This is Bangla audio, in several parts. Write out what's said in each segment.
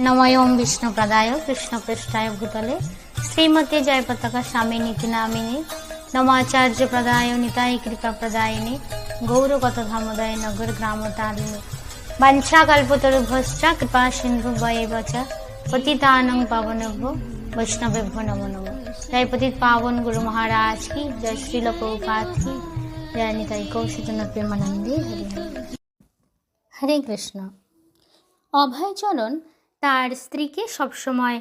নময়ম বিষ্ণুপ্রদায় কৃষ্ণপৃষ্ঠায় ভূতলে। শ্রীমতী জয় পতাকা স্বামী নীতি নামিনী। নমাচার্য প্রদায়, নিতাই কৃপা প্রদায়িনী। গৌরগত ধামোদয় নগর গ্রাম তারিণী বাঞ্ছা কল্পতরুভশ্চ, কৃপা সিন্ধু বয়েব চ। পতিতানং পাবনভ্য, বৈষ্ণবেভ্য নমো নমো। জয় পতিত পাবন গুরু মহারাজ কি, জয় শ্রীল প্রভুপাত জয় নিতাই কৌশিতন প্রেমানন্দে হরে কৃষ্ণ। অভয়চরণ তার স্ত্রীকে সবসময়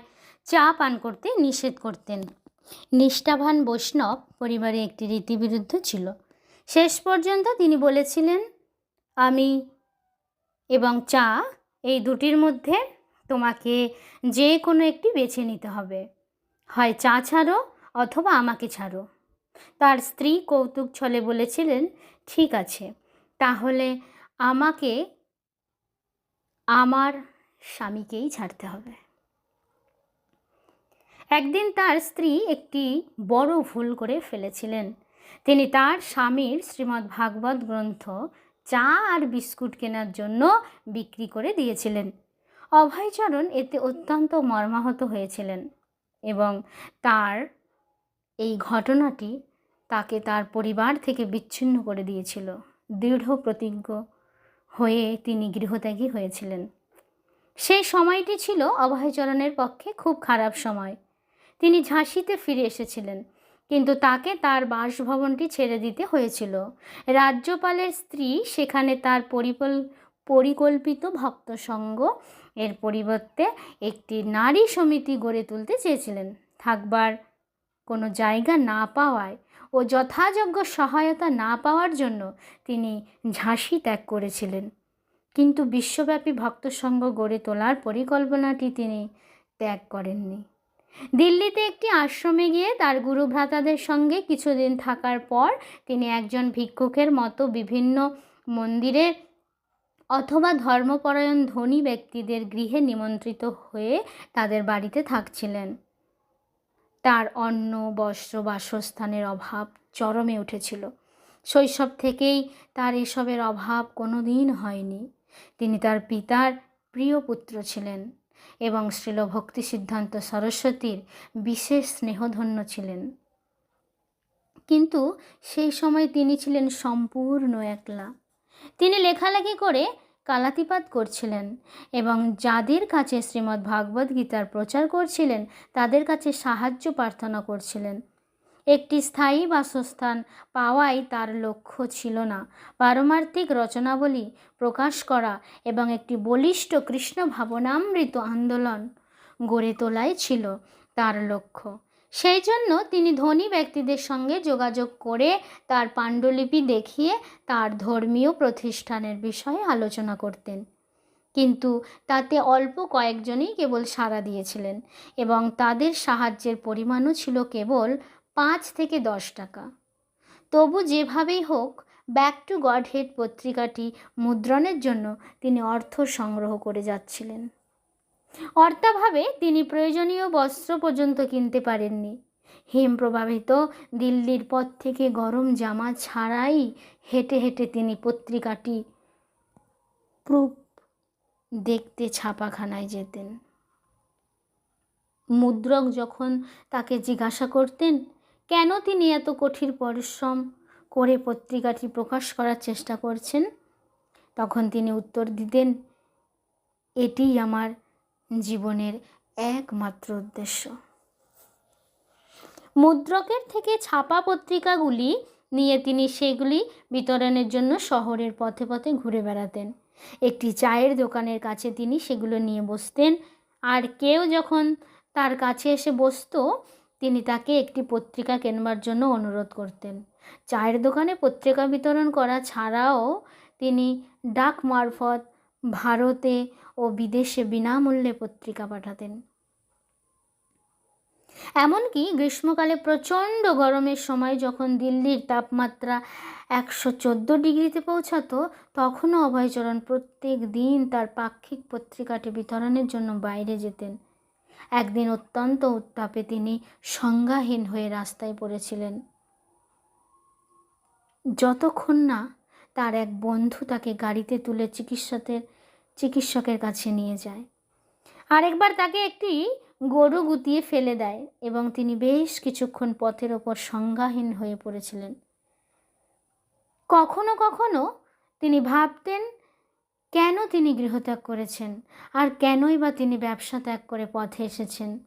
চা পান করতে নিষেধ করতেন। নিষ্ঠাভান বৈষ্ণব পরিবারে একটি রীতিবিরুদ্ধ ছিল। শেষ পর্যন্ত তিনি বলেছিলেন, আমি এবং চা এই দুটির মধ্যে তোমাকে যে কোনো একটি বেছে নিতে হবে। হয় চা ছাড়ো অথবা আমাকে ছাড়ো। তার স্ত্রী কৌতুক ছলে বলেছিলেন, ঠিক আছে, তাহলে আমাকে আমার স্বামীকেই ছাড়তে হবে। একদিন তার স্ত্রী একটি বড় ভুল করে ফেলেছিলেন। তিনি তার স্বামীর শ্রীমদ্ ভাগবত গ্রন্থ চা আর বিস্কুট কেনার জন্য বিক্রি করে দিয়েছিলেন। অভয়চরণ এতে অত্যন্ত মর্মাহত হয়েছিলেন এবং তার এই ঘটনাটি তাকে তার পরিবার থেকে বিচ্ছিন্ন করে দিয়েছিল। দৃঢ় প্রতিজ্ঞ হয়ে তিনি গৃহত্যাগী হয়েছিলেন। সেই সময়টি ছিল অভয়চরণের পক্ষে খুব খারাপ সময়। তিনি ঝাঁসিতে ফিরে এসেছিলেন, কিন্তু তাকে তার বাসভবনটি ছেড়ে দিতে হয়েছিল। রাজ্যপালের স্ত্রী সেখানে তার পরিকল পরিকল্পিত ভক্ত সঙ্গ এর পরিবর্তে একটি নারী সমিতি গড়ে তুলতে চেয়েছিলেন। থাকবার কোনো জায়গা না পাওয়ায় ও যথাযোগ্য সহায়তা না পাওয়ার জন্য তিনি ঝাঁসি ত্যাগ করেছিলেন। কিন্তু বিশ্বব্যাপী ভক্তসঙ্গ গড়ে তোলার পরিকল্পনাটি তিনি ত্যাগ করেননি। দিল্লিতে একটি আশ্রমে গিয়ে তার গুরু ভ্রাতাদের সঙ্গে কিছুদিন থাকার পর তিনি একজন ভিক্ষুকের মতো বিভিন্ন মন্দিরে অথবা ধর্মপরায়ণ ধনী ব্যক্তিদের গৃহে নিমন্ত্রিত হয়ে তাদের বাড়িতে থাকছিলেন। তার অন্ন, বস্ত্র, বাসস্থানের অভাব চরমে উঠেছিল। শৈশব থেকেই তার এসবের অভাব কোনো দিন হয়নি। তিনি তার পিতার প্রিয় পুত্র ছিলেন এবং শ্রীল ভক্তি সিদ্ধান্ত সরস্বতীর বিশেষ স্নেহধন্য ছিলেন। কিন্তু সেই সময় তিনি ছিলেন সম্পূর্ণ একলা। তিনি লেখালেখি করে কালাতিপাত করছিলেন এবং যাদের কাছে শ্রীমদ্ ভাগবত গীতার প্রচার করছিলেন, তাদের কাছে সাহায্য প্রার্থনা করছিলেন। একটি স্থায়ী বাসস্থান পাওয়াই তার লক্ষ্য ছিল না। পারমার্থিক রচনাবলী প্রকাশ করা এবং একটি বলিষ্ঠ কৃষ্ণ ভাবনামৃত আন্দোলন গড়ে তোলাই ছিল তার লক্ষ্য। সেই জন্য তিনি ধনী ব্যক্তিদের সঙ্গে যোগাযোগ করে তার পাণ্ডুলিপি দেখিয়ে তার ধর্মীয় প্রতিষ্ঠানের বিষয়ে আলোচনা করতেন। কিন্তু তাতে অল্প কয়েকজনই কেবল সাড়া দিয়েছিলেন এবং তাদের সাহায্যের পরিমাণও ছিল কেবল পাঁচ থেকে দশ টাকা। তবু যেভাবেই হোক ব্যাক টু গড হেড পত্রিকাটি মুদ্রণের জন্য তিনি অর্থ সংগ্রহ করে যাচ্ছিলেন। অর্থাভাবে তিনি প্রয়োজনীয় বস্ত্র পর্যন্ত কিনতে পারেননি। হিম প্রভাবিত দিল্লির পথ থেকে গরম জামা ছাড়াই হেঁটে হেঁটে তিনি পত্রিকাটি প্রুফ দেখতে ছাপাখানায় যেতেন। মুদ্রক যখন তাকে জিজ্ঞাসা করতেন কেন তিনি এত কঠিন পরিশ্রম করে পত্রিকাটি প্রকাশ করার চেষ্টা করছেন? তখন তিনি উত্তর দিতেন, এটিই আমার জীবনের একমাত্র উদ্দেশ্য। মুদ্রকের থেকে ছাপা পত্রিকাগুলি নিয়ে তিনি সেগুলি বিতরণের জন্য শহরের পথে পথে ঘুরে বেড়াতেন। একটি চায়ের দোকানের কাছে তিনি সেগুলো নিয়ে বসতেন। আর কেউ যখন তার কাছে এসে বসতো তিনি তাকে একটি পত্রিকা কেনবার জন্য অনুরোধ করতেন। চায়ের দোকানে পত্রিকা বিতরণ করা ছাড়াও তিনি ডাক মারফত ভারতে ও বিদেশে বিনামূল্যে পত্রিকা পাঠাতেন। এমনকি গ্রীষ্মকালে প্রচণ্ড গরমের সময় যখন দিল্লির তাপমাত্রা একশো চোদ্দ ডিগ্রিতে পৌঁছাতো, তখনও অভয়চরণ প্রত্যেক দিন তার পাক্ষিক পত্রিকাটি বিতরণের জন্য বাইরে যেতেন। একদিন অত্যন্ত উত্তাপে তিনি সংজ্ঞাহীন হয়ে রাস্তায় পড়েছিলেন। যতক্ষণ না তার এক বন্ধু তাকে গাড়িতে তুলে চিকিৎসকের চিকিৎসকের কাছে নিয়ে যায়। আরেকবার তাকে একটি গরু গুতিয়ে ফেলে দেয় এবং তিনি বেশ কিছুক্ষণ পথের ওপর সংজ্ঞাহীন হয়ে পড়েছিলেন। কখনো কখনো তিনি ভাবতেন কেন তিনি গৃহত্যাগ করেছেন? আর কেনই বা তিনি ব্যবসা ত্যাগ করে পথে এসেছেন?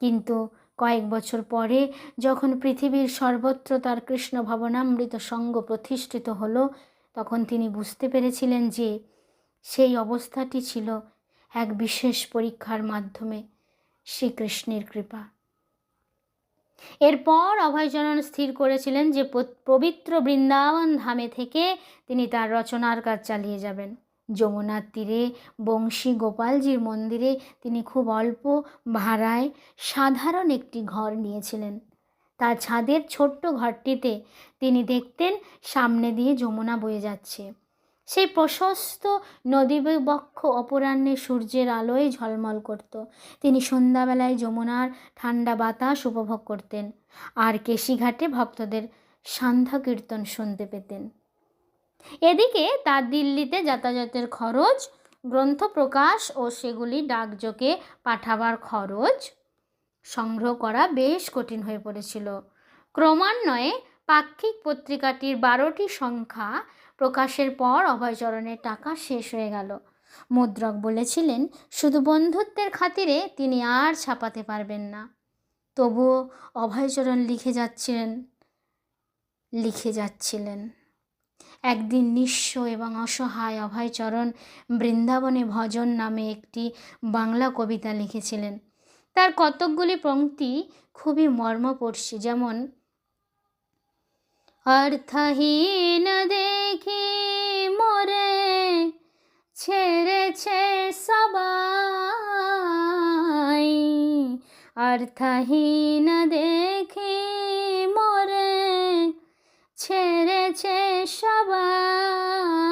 কিন্তু কয়েক বছর পরে যখন পৃথিবীর সর্বত্র তার কৃষ্ণ ভবনামৃত সঙ্গ প্রতিষ্ঠিত হলো, তখন তিনি বুঝতে পেরেছিলেন যে সেই অবস্থাটি ছিল এক বিশেষ পরীক্ষার মাধ্যমে শ্রীকৃষ্ণের কৃপা। এরপর অভয়চরণ স্থির করেছিলেন যে পবিত্র বৃন্দাবন ধামে থেকে তিনি তার রচনার কাজ চালিয়ে যাবেন। যমুনার তীরে বংশী গোপালজির মন্দিরে তিনি খুব অল্প ভাড়ায় সাধারণ একটি ঘর নিয়েছিলেন। তার ছাদের ছোট্ট ঘরটিতে তিনি দেখতেন সামনে দিয়ে যমুনা বয়ে যাচ্ছে। সেই প্রশস্ত নদীবক্ষ অপরাহ্নে সূর্যের আলোয় ঝলমল করত। তিনি সন্ধ্যাবেলায় যমুনার ঠান্ডা বাতাস উপভোগ করতেন। আর কেশিঘাটে ভক্তদের সান্ধ্যা কীর্তন শুনতে পেতেন। এদিকে তার দিল্লিতে যাতায়াতের খরচ, গ্রন্থ প্রকাশ ও সেগুলি ডাকযোগে পাঠাবার খরচ সংগ্রহ করা বেশ কঠিন হয়ে পড়েছিল। ক্রমান্বয়ে পাক্ষিক পত্রিকাটির বারোটি সংখ্যা প্রকাশের পর অভয়চরণের টাকা শেষ হয়ে গেল। মুদ্রক বলেছিলেন, শুধু বন্ধুত্বের খাতিরে তিনি আর ছাপাতে পারবেন না। তবুও অভয়চরণ লিখে যাচ্ছিলেন লিখে যাচ্ছিলেন। একদিন নিঃস্ব এবং অসহায় অভয়চরণ বৃন্দাবনে ভজন নামে একটি বাংলা কবিতা লিখেছিলেন। তার কতকগুলি পংক্তি খুবই মর্মপর্শী যেমন, অর্থহীন দেখি মোরে, ছেড়েছে সবাই। অর্থহীন দেখি ছেড়েছে সবাই।